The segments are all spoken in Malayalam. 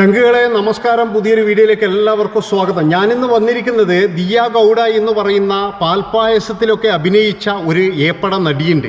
ചങ്കുകളെ നമസ്കാരം പുതിയൊരു വീഡിയോയിലേക്ക് എല്ലാവർക്കും സ്വാഗതം. ഞാനിന്ന് വന്നിരിക്കുന്നത് ദിയ ഗൗഡ എന്ന് പറയുന്ന പാൽപ്പായസത്തിലൊക്കെ അഭിനയിച്ച ഒരു ഏപ്പട നടിയുണ്ട്.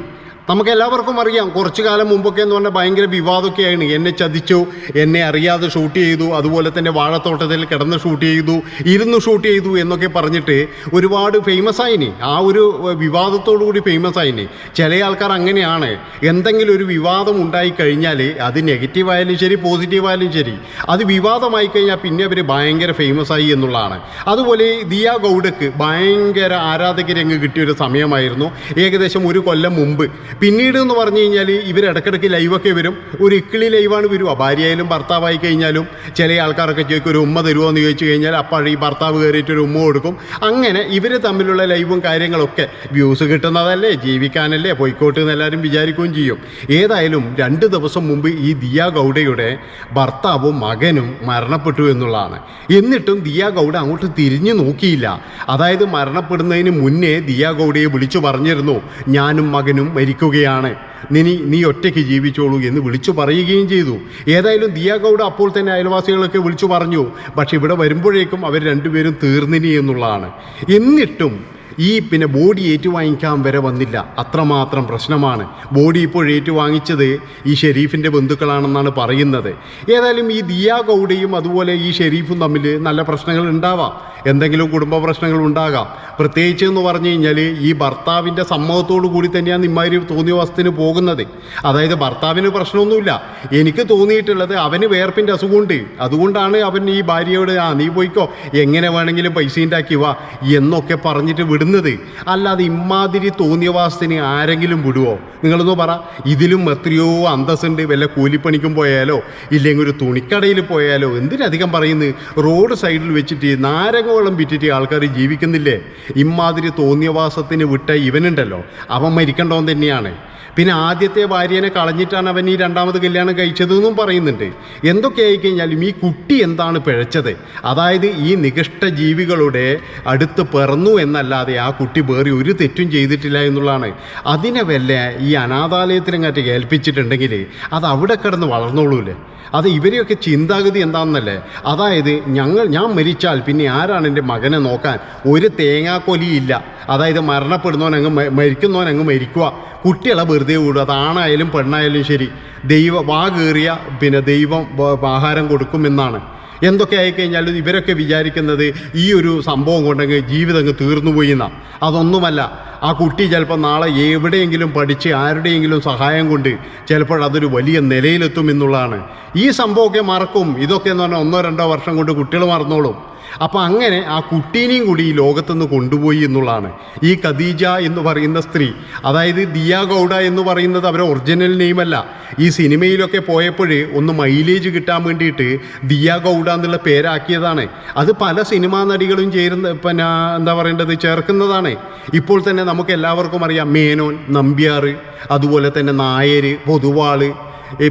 നമുക്ക് എല്ലാവർക്കും അറിയാം കുറച്ചു കാലം മുമ്പൊക്കെ എന്ന് പറഞ്ഞാൽ ഭയങ്കര വിവാദമൊക്കെയാണ് എന്നെ ചതിച്ചു എന്നെ അറിയാതെ ഷൂട്ട് ചെയ്തു അതുപോലെ തന്നെ വാഴത്തോട്ടത്തിൽ കിടന്ന് ഷൂട്ട് ചെയ്തു ഇരുന്ന് ഷൂട്ട് ചെയ്തു എന്നൊക്കെ പറഞ്ഞിട്ട് ഒരുപാട് ഫേമസ് ആയിനി. ആ ഒരു വിവാദത്തോടു കൂടി ഫേമസ് ആയിനി. ചില ആൾക്കാർ അങ്ങനെയാണ്. എന്തെങ്കിലും ഒരു വിവാദം ഉണ്ടായി കഴിഞ്ഞാൽ അത് നെഗറ്റീവ് ആയാലും ശരി പോസിറ്റീവ് ആയാലും ശരി. അത് വിവാദമായി കഴിഞ്ഞാൽ പിന്നെ അവർ ഭയങ്കര ഫേമസ് ആയി എന്നുള്ളതാണ്. അതുപോലെ ദിയ ഗൗഡക്ക് ഭയങ്കര ആരാധകരങ്ങ് കിട്ടിയൊരു സമയമായിരുന്നു. ഏകദേശം ഒരു കൊല്ലം മുമ്പ് പിന്നീട് എന്ന് പറഞ്ഞു കഴിഞ്ഞാൽ ഇവർ ഇടയ്ക്കിടയ്ക്ക് ലൈവൊക്കെ വരും. ഒരു ഇക്കിളി ലൈവാണ് വരുക ഭാര്യയായാലും ഭർത്താവായി കഴിഞ്ഞാലും ചില ആൾക്കാരൊക്കെ ചോദിക്കും ഒരു ഉമ്മ തരുമോ എന്ന് ചോദിച്ചു കഴിഞ്ഞാൽ അപ്പോൾ ഈ ഭർത്താവ് കയറിയിട്ട് ഒരു ഉമ്മ കൊടുക്കും. അങ്ങനെ ഇവർ തമ്മിലുള്ള ലൈവും കാര്യങ്ങളൊക്കെ വ്യൂസ് കിട്ടുന്നതല്ലേ ജീവിക്കാനല്ലേ പോയിക്കോട്ട് എന്ന് എല്ലാവരും വിചാരിക്കുകയും ചെയ്യും. ഏതായാലും രണ്ട് ദിവസം മുമ്പ് ഈ ദിയ ഗൗഡയുടെ ഭർത്താവും മകനും മരണപ്പെട്ടു എന്നുള്ളതാണ്. എന്നിട്ടും ദിയ ഗൗഡ അങ്ങോട്ട് തിരിഞ്ഞു നോക്കിയില്ല. അതായത് മരണപ്പെടുന്നതിന് മുന്നേ ദിയ ഗൗഡയെ വിളിച്ചു പറഞ്ഞിരുന്നു ഞാനും മകനും മരിക്കുകയാണ് നിനി നീ ഒറ്റയ്ക്ക് ജീവിച്ചോളൂ എന്ന് വിളിച്ചു പറയുകയും ചെയ്തു. ഏതായാലും ദിയാഗൗഡ് അപ്പോൾ തന്നെ അയൽവാസികളൊക്കെ വിളിച്ചു പറഞ്ഞു. പക്ഷെ ഇവിടെ വരുമ്പോഴേക്കും അവർ രണ്ടുപേരും തീർന്നിനി എന്നുള്ളതാണ്. എന്നിട്ടും ഈ പിന്നെ ബോഡി ഏറ്റുവാങ്ങിക്കാൻ വരെ വന്നില്ല. അത്രമാത്രം പ്രശ്നമാണ്. ബോഡി ഇപ്പോൾ ഏറ്റുവാങ്ങിച്ചത് ഈ ഷെരീഫിന്റെ ബന്ധുക്കളാണെന്നാണ് പറയുന്നത്. ഏതായാലും ഈ ദിയ ഗൗഡയും അതുപോലെ ഈ ഷെരീഫും തമ്മിൽ നല്ല പ്രശ്നങ്ങൾ ഉണ്ടാവാം. എന്തെങ്കിലും കുടുംബ പ്രശ്നങ്ങൾ ഉണ്ടാകാം. പ്രത്യേകിച്ച് എന്ന് പറഞ്ഞു കഴിഞ്ഞാൽ ഈ ഭർത്താവിന്റെ സമ്മതത്തോടു കൂടി തന്നെയാണ് ഇമ്മാതിരി തോന്നിയ വസ്തുവിന് പോകുന്നത്. അതായത് ഭർത്താവിന് പ്രശ്നമൊന്നുമില്ല. എനിക്ക് തോന്നിയിട്ടുള്ളത് അവന് വേർപ്പിന്റെ അസുഖമുണ്ട്. അതുകൊണ്ടാണ് അവൻ ഈ ഭാര്യയോട് ആ നീ പോയിക്കോ. എങ്ങനെ വേണമെങ്കിലും പൈസ ഉണ്ടാക്കി വാ എന്നൊക്കെ പറഞ്ഞിട്ട് വിടുന്നത്. അല്ലാതെ ഇമാതിരി തോന്നിയ വാസത്തിന് ആരെങ്കിലും വിടുവോ? നിങ്ങളൊന്ന് പറ. ഇതിലും എത്രയോ അന്തസ്സുണ്ട്. വല്ല കൂലിപ്പണിക്കും പോയാലോ? ഇല്ലെങ്കിൽ ഒരു തുണിക്കടയിൽ പോയാലോ? എന്തിനധികം പറയുന്നത്? റോഡ് സൈഡിൽ വെച്ചിട്ട് നാരകോളം വിറ്റിട്ട് ആൾക്കാർ ജീവിക്കുന്നില്ലേ? ഇമാതിരി തോന്നിയവാസത്തിന് വിട്ട ഇവനുണ്ടല്ലോ. അവൻ മരിക്കണ്ടോന്ന് തന്നെയാണ്. പിന്നെ ആദ്യത്തെ ഭാര്യനെ കളഞ്ഞിട്ടാണ് അവൻ ഈ രണ്ടാമത് കല്യാണം കഴിച്ചതെന്നും പറയുന്നുണ്ട്. എന്തൊക്കെ ആയിക്കഴിഞ്ഞാലും ഈ കുട്ടി എന്താണ് പിഴച്ചത്? അതായത് ഈ നികഷ്ട ജീവികളുടെ അടുത്ത് പിറന്നു എന്നല്ലാതെ ആ കുട്ടി വേറെ ഒരു തെറ്റും ചെയ്തിട്ടില്ല എന്നുള്ളതാണ്. അതിനെ വല്ല ഈ അനാഥാലയത്തിനെങ്ങാറ്റ് ഏൽപ്പിച്ചിട്ടുണ്ടെങ്കിൽ അത് അവിടെ കിടന്ന് വളർന്നോളൂലേ അത് ഇവരെയൊക്കെ ചിന്താഗതി എന്താണെന്നല്ലേ അതായത് ഞങ്ങൾ ഞാൻ മരിച്ചാൽ പിന്നെ ആരാണ് എന്റെ മകനെ നോക്കാൻ? ഒരു തേങ്ങാക്കൊലിയില്ല അതായത് മരണപ്പെടുന്നവനങ്ങ് മരിക്കുന്നവനങ്ങ് മരിക്കുക. കുട്ടികളെ വെറുതെ വിടുക. അതാണായാലും പെണ്ണായാലും ശരി. ദൈവ വാ കയറിയ പിന്നെ ദൈവം ആഹാരം കൊടുക്കുമെന്നാണ്. എന്തൊക്കെ ആയിക്കഴിഞ്ഞാലും ഇവരൊക്കെ വിചാരിക്കുന്നത് ഈ ഒരു സംഭവം കൊണ്ടെങ്കിൽ ജീവിതം അങ്ങ് തീർന്നുപോയി എന്നാണ് അതൊന്നുമല്ല. ആ കുട്ടി ചിലപ്പോൾ നാളെ എവിടെയെങ്കിലും പഠിച്ച് ആരുടെയെങ്കിലും സഹായം കൊണ്ട് ചിലപ്പോൾ അതൊരു വലിയ നിലയിലെത്തും എന്നുള്ളതാണ്. ഈ സംഭവമൊക്കെ മറക്കും. ഇതൊക്കെ എന്ന് പറഞ്ഞാൽ ഒന്നോ രണ്ടോ വർഷം കൊണ്ട് കുട്ടികൾ മറന്നോളും. അപ്പോൾ അങ്ങനെ ആ കുട്ടീനെയും കൂടി ഈ ലോകത്തുനിന്ന് കൊണ്ടുപോയി എന്നുള്ളതാണ്. ഈ ഖദീജ എന്ന് പറയുന്ന സ്ത്രീ അതായത് ദിയ ഗൗഡ എന്ന് പറയുന്നത് അവരെ ഒറിജിനൽ നെയിമല്ല ഈ സിനിമയിലൊക്കെ പോയപ്പോൾ ഒന്ന് മൈലേജ് കിട്ടാൻ വേണ്ടിയിട്ട് ദിയ ഗൗഡ എന്നുള്ള പേരാക്കിയതാണ്. അത് പല സിനിമാ നടികളും ചേരുന്ന പിന്നെ എന്താ പറയേണ്ടത്? ചേർക്കുന്നതാണ്. ഇപ്പോൾ തന്നെ നമുക്ക് എല്ലാവർക്കും അറിയാം മേനോൻ നമ്പ്യാർ അതുപോലെ തന്നെ നായർ പൊതുവാൾ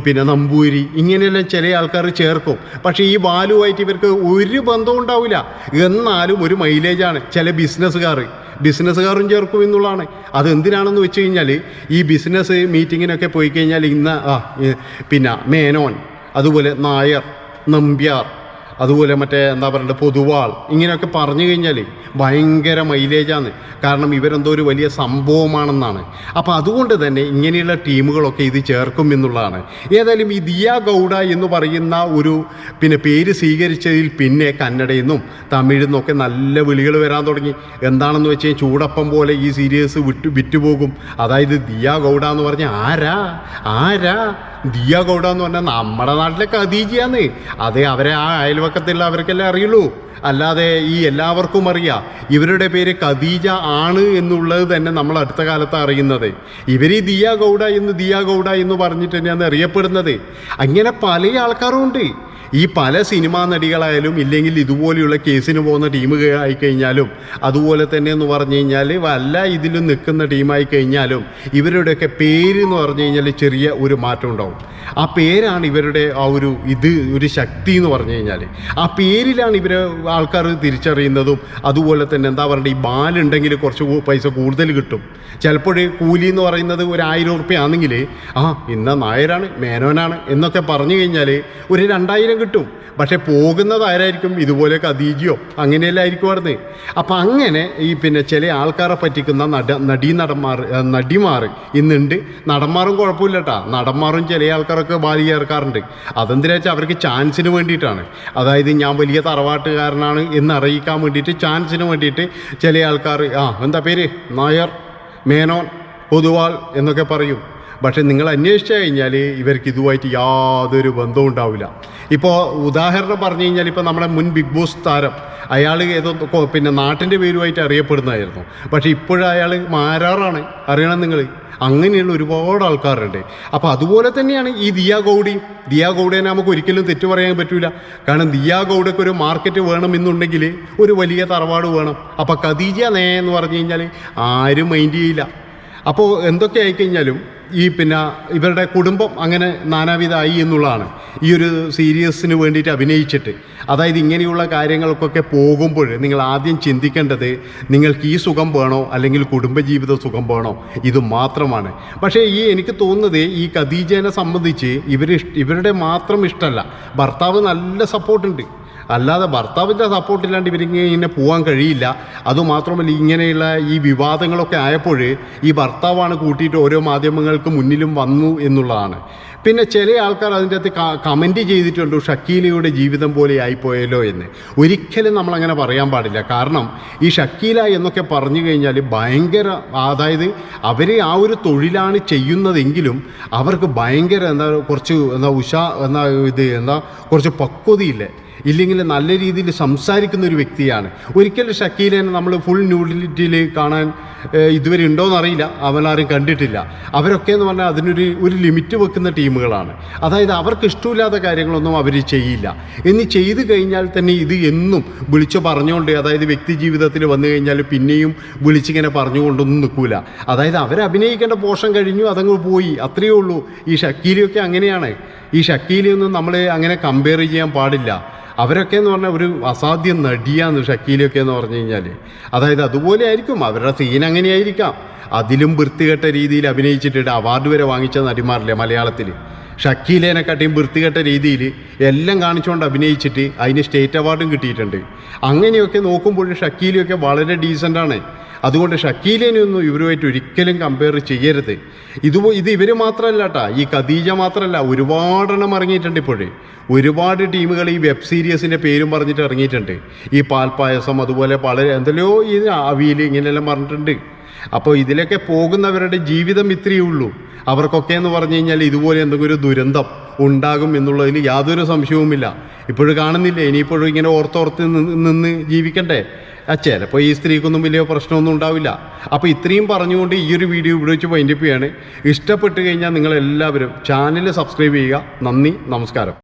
പിന്നെ നമ്പൂരി ഇങ്ങനെയെല്ലാം ചില ആൾക്കാർ ചേർക്കും. പക്ഷേ ഈ ബാലുവായിട്ട് ഇവർക്ക് ഒരു ബന്ധവും ഉണ്ടാവില്ല. എന്നാലും ഒരു മൈലേജാണ് ചില ബിസിനസ്സുകാർ. ബിസിനസ്സുകാരും ചേർക്കും എന്നുള്ളതാണ്. അത് എന്തിനാണെന്ന് വെച്ച് കഴിഞ്ഞാൽ ഈ ബിസിനസ് മീറ്റിങ്ങിനൊക്കെ പോയി കഴിഞ്ഞാൽ ഇന്ന് ആ പിന്നെ മേനോൻ അതുപോലെ നായർ നമ്പ്യാർ അതുപോലെ മറ്റേ എന്താ പറയുക പൊതുവാൾ. ഇങ്ങനെയൊക്കെ പറഞ്ഞു കഴിഞ്ഞാൽ ഭയങ്കര മൈലേജാണ് കാരണം ഇവരെന്തോ ഒരു വലിയ സംഭവമാണെന്നാണ്. അപ്പോൾ അതുകൊണ്ട് തന്നെ ഇങ്ങനെയുള്ള ടീമുകളൊക്കെ ഇത് ചേർക്കും എന്നുള്ളതാണ്. ഏതായാലും ഈ ദിയ ഗൗഡ എന്ന് പറയുന്ന ഒരു പിന്നെ പേര് സ്വീകരിച്ചതിൽ പിന്നെ കന്നഡയിൽ നിന്നും തമിഴിൽ നിന്നൊക്കെ നല്ല വിളികൾ വരാൻ തുടങ്ങി. എന്താണെന്ന് വെച്ച് കഴിഞ്ഞാൽ ചൂടപ്പം പോലെ ഈ സീരീസ് വിട്ടു വിറ്റുപോകും. അതായത് ദിയ ഗൗഡ എന്ന് പറഞ്ഞാൽ ആരാ? ആരാ? ദിയ ഗൗഡ എന്ന് പറഞ്ഞാൽ നമ്മുടെ നാട്ടിലെ ഖദീജിയാന്ന്. അതെ അവരെ ആ അയൽവക്കത്തുള്ള അവർക്കല്ലേ അറിയുള്ളൂ. അല്ലാതെ ഈ എല്ലാവർക്കും അറിയാം ഇവരുടെ പേര് ഖദീജ ആണ് എന്നുള്ളത് തന്നെ നമ്മൾ അടുത്ത കാലത്ത് അറിയുന്നത്. ഇവർ ഈ ദിയ ഗൗഡ എന്ന് ദിയ ഗൗഡ എന്ന് പറഞ്ഞിട്ട് തന്നെയാണ് അറിയപ്പെടുന്നത്. അങ്ങനെ പല ആൾക്കാരും ഉണ്ട്. ഈ പല സിനിമാ നടികളായാലും ഇല്ലെങ്കിൽ ഇതുപോലെയുള്ള കേസിന് പോകുന്ന ടീം കഴിഞ്ഞാലും അതുപോലെ തന്നെ എന്ന് പറഞ്ഞു കഴിഞ്ഞാൽ വല്ല ഇതിലും നിൽക്കുന്ന ടീമായി കഴിഞ്ഞാലും ഇവരുടെയൊക്കെ പേര് എന്ന് പറഞ്ഞു കഴിഞ്ഞാൽ ചെറിയ ഒരു മാറ്റം ഉണ്ടാവും. ആ പേരാണ് ഇവരുടെ ആ ഒരു ഇത് ഒരു ശക്തി എന്ന് പറഞ്ഞു കഴിഞ്ഞാൽ ആ പേരിലാണ് ഇവരെ ആൾക്കാർ തിരിച്ചറിയുന്നതും അതുപോലെ തന്നെ എന്താ പറയുക ഈ ബാലുണ്ടെങ്കിൽ കുറച്ച് പൈസ കൂടുതൽ കിട്ടും. ചിലപ്പോൾ കൂലി എന്ന് പറയുന്നത് ഒരു ആയിരം ഉറുപ്പ്യ ആണെങ്കിൽ ആ ഇന്ന നായരാണ് മേനോനാണ് എന്നൊക്കെ പറഞ്ഞു കഴിഞ്ഞാൽ ഒരു രണ്ടായിരം രണ്ടായിരം കിട്ടും. പക്ഷെ പോകുന്നത് ആരായിരിക്കും? ഇതുപോലെ കദീജിയോ അങ്ങനെയല്ല ആയിരിക്കും അവിടുന്ന് അപ്പം അങ്ങനെ ഈ പിന്നെ ചില ആൾക്കാരെ പറ്റിക്കുന്ന നട നടീ നടന്മാർ നടിമാർ ഇന്നുണ്ട്. നടന്മാരും കുഴപ്പമില്ല കേട്ടാ നടന്മാരും ചില ആൾക്കാരൊക്കെ ബാലി ചേർക്കാറുണ്ട്. അതെന്തിനാ വെച്ചാൽ അവർക്ക് ചാൻസിന് വേണ്ടിയിട്ടാണ്. അതായത് ഞാൻ വലിയ തറവാട്ടുകാരനാണ് എന്ന് അറിയിക്കാൻ വേണ്ടിയിട്ട് ചാൻസിന് വേണ്ടിയിട്ട് ചില ആൾക്കാർ ആ എന്താ പേര്? നായർ? മേനോൻ? പൊതുവാൾ എന്നൊക്കെ പറയും. പക്ഷെ നിങ്ങൾ അന്വേഷിച്ചു കഴിഞ്ഞാൽ ഇവർക്ക് ഇതുമായിട്ട് യാതൊരു ബന്ധവും ഉണ്ടാവില്ല. ഇപ്പോൾ ഉദാഹരണം പറഞ്ഞു കഴിഞ്ഞാൽ ഇപ്പോൾ നമ്മുടെ മുൻ ബിഗ് ബോസ് താരം അയാൾ ഏതോ പിന്നെ നാട്ടിന്റെ പേരുമായിട്ട് അറിയപ്പെടുന്നതായിരുന്നു. പക്ഷേ ഇപ്പോഴും അയാൾ മാരാറാണ്. അറിയണം നിങ്ങൾ അങ്ങനെയുള്ള ഒരുപാട് ആൾക്കാരുണ്ട്. അപ്പോൾ അതുപോലെ തന്നെയാണ് ഈ ദിയ ഗൗഡി. ദിയ ഗൗഡിയെ നമുക്ക് ഒരിക്കലും തെറ്റു പറയാൻ പറ്റില്ല കാരണം ദിയ ഗൗഡയ്ക്ക് ഒരു മാർക്കറ്റ് വേണമെന്നുണ്ടെങ്കിൽ ഒരു വലിയ തറവാട് വേണം. അപ്പോൾ ഖദീജ നേ എന്ന് പറഞ്ഞു കഴിഞ്ഞാൽ ആരും മൈൻഡ് ചെയ്യില്ല. അപ്പോൾ എന്തൊക്കെ ആയിക്കഴിഞ്ഞാലും ഈ പിന്നെ ഇവരുടെ കുടുംബം അങ്ങനെ നാനാവിധമായി എന്നുള്ളതാണ്. ഈ ഒരു സീരിയസിന് വേണ്ടിയിട്ട് അഭിനയിച്ചിട്ട്. അതായത് ഇങ്ങനെയുള്ള കാര്യങ്ങൾക്കൊക്കെ പോകുമ്പോൾ നിങ്ങൾ ആദ്യം ചിന്തിക്കേണ്ടത് നിങ്ങൾക്ക് ഈ സുഖം വേണോ? അല്ലെങ്കിൽ കുടുംബജീവിത സുഖം വേണോ? ഇത് മാത്രമാണ്. പക്ഷേ ഈ എനിക്ക് തോന്നുന്നത് ഈ ഖദീജേനെ സംബന്ധിച്ച് ഇവർ ഇവരുടെ മാത്രം ഇഷ്ടമല്ല ഭർത്താവ് നല്ല സപ്പോർട്ടുണ്ട്. അല്ലാതെ ഭർത്താവിന്റെ സപ്പോർട്ടില്ലാണ്ട് ഇവരിങ്ങനെ ഇങ്ങനെ പോകാൻ കഴിയില്ല. അതുമാത്രമല്ല ഇങ്ങനെയുള്ള ഈ വിവാദങ്ങളൊക്കെ ആയപ്പോൾ ഈ ഭർത്താവാണ് കൂട്ടിയിട്ട് ഓരോ മാധ്യമങ്ങൾക്ക് മുന്നിലും വന്നു എന്നുള്ളതാണ്. പിന്നെ ചില ആൾക്കാർ അതിന്റെ അകത്ത് കമന്റ് ചെയ്തിട്ടുണ്ട് ഷക്കീലയുടെ ജീവിതം പോലെ ആയിപ്പോയല്ലോ എന്ന്. ഒരിക്കലും നമ്മളങ്ങനെ പറയാൻ പാടില്ല. കാരണം ഈ ഷക്കീല എന്നൊക്കെ പറഞ്ഞു കഴിഞ്ഞാൽ ഭയങ്കര അതായത് അവർ ആ ഒരു തൊഴിലാണ് ചെയ്യുന്നതെങ്കിലും അവർക്ക് ഭയങ്കര എന്താ കുറച്ച് എന്താ ഉഷ എന്താ ഇത് എന്താ കുറച്ച് പക്വതയില്ലേ. ഇല്ലെങ്കിൽ നല്ല രീതിയിൽ സംസാരിക്കുന്ന ഒരു വ്യക്തിയാണ്. ഒരിക്കലും ഷക്കീലേനെ നമ്മൾ ഫുൾ ന്യൂഡിലിറ്റിയിൽ കാണാൻ ഇതുവരെ ഉണ്ടോയെന്ന് അറിയില്ല. അവനാരും കണ്ടിട്ടില്ല. അവരൊക്കെ എന്ന് പറഞ്ഞാൽ അതിനൊരു ഒരു ലിമിറ്റ് വെക്കുന്ന ടീമുകളാണ്. അതായത് അവർക്ക് ഇഷ്ടമില്ലാത്ത കാര്യങ്ങളൊന്നും അവർ ചെയ്യില്ല. ഇനി ചെയ്തു കഴിഞ്ഞാൽ തന്നെ ഇത് എന്നും വിളിച്ച് പറഞ്ഞുകൊണ്ട് അതായത് വ്യക്തി ജീവിതത്തിൽ വന്നു കഴിഞ്ഞാൽ പിന്നെയും വിളിച്ചിങ്ങനെ പറഞ്ഞുകൊണ്ടൊന്നും നിൽക്കില്ല അതായത് അവരഭിനയിക്കേണ്ട പോഷൻ കഴിഞ്ഞു അതങ്ങ് പോയി. അത്രയേ ഉള്ളൂ. ഈ ഷക്കീലിയൊക്കെ അങ്ങനെയാണ്. ഈ ഷക്കീലിയൊന്നും നമ്മൾ അങ്ങനെ കമ്പയർ ചെയ്യാൻ പാടില്ല. അവരൊക്കെ എന്ന് പറഞ്ഞാൽ ഒരു അസാധ്യം നടിയാന്ന് ഷക്കീലൊക്കെ എന്ന് പറഞ്ഞു കഴിഞ്ഞാൽ അതായത് അതുപോലെ ആയിരിക്കും. അവരുടെ സീൻ അങ്ങനെയായിരിക്കാം. അതിലും വൃത്തികെട്ട രീതിയിൽ അഭിനയിച്ചിട്ടുണ്ട് അവാർഡ് വരെ വാങ്ങിച്ച നടിമാരില്ലേ മലയാളത്തിൽ ഷക്കീലേനെക്കാട്ടിയും വൃത്തികെട്ട രീതിയിൽ എല്ലാം കാണിച്ചുകൊണ്ട് അഭിനയിച്ചിട്ട് അതിന് സ്റ്റേറ്റ് അവാർഡും കിട്ടിയിട്ടുണ്ട്. അങ്ങനെയൊക്കെ നോക്കുമ്പോൾ ഷക്കീലൊക്കെ വളരെ ഡീസന്റാണ് അതുകൊണ്ട് ഷക്കീലിനെയൊന്നും ഇവരുമായിട്ട് ഒരിക്കലും കമ്പയർ ചെയ്യരുത്. ഇത് ഇത് ഇവർ മാത്രമല്ല കേട്ടാ ഈ ഖദീജ മാത്രമല്ല ഒരുപാടെണ്ണം ഇറങ്ങിയിട്ടുണ്ട് ഇപ്പോഴേ. ഒരുപാട് ടീമുകൾ ഈ വെബ് സീരീസിന്റെ പേരും പറഞ്ഞിട്ട് ഇറങ്ങിയിട്ടുണ്ട്. ഈ പാൽപ്പായസം അതുപോലെ വളരെ എന്തെല്ലോ ഈ അവിയിൽ ഇങ്ങനെയെല്ലാം പറഞ്ഞിട്ടുണ്ട്. അപ്പോൾ ഇതിലൊക്കെ പോകുന്നവരുടെ ജീവിതം ഇത്രയേ ഉള്ളൂ. അവർക്കൊക്കെ എന്ന് പറഞ്ഞു കഴിഞ്ഞാൽ ഇതുപോലെ എന്തെങ്കിലും ഒരു ദുരന്തം ഉണ്ടാകും എന്നുള്ളതിൽ യാതൊരു സംശയവുമില്ല. ഇപ്പോഴും കാണുന്നില്ലേ? ഇനിയിപ്പോഴും ഇങ്ങനെ ഓർത്തോർത്ത് നിന്ന് ജീവിക്കണ്ടേ? ചിലപ്പോൾ ഈ സ്ത്രീക്കൊന്നും വലിയ പ്രശ്നമൊന്നും ഉണ്ടാവില്ല. അപ്പോൾ ഇത്രയും പറഞ്ഞുകൊണ്ട് ഈ ഒരു വീഡിയോ ഇവിടെ വെച്ച് വൈൻഡപ്പ് ഇഷ്ടപ്പെട്ട് കഴിഞ്ഞാൽ നിങ്ങളെല്ലാവരും ചാനൽ സബ്സ്ക്രൈബ് ചെയ്യുക. നന്ദി നമസ്കാരം.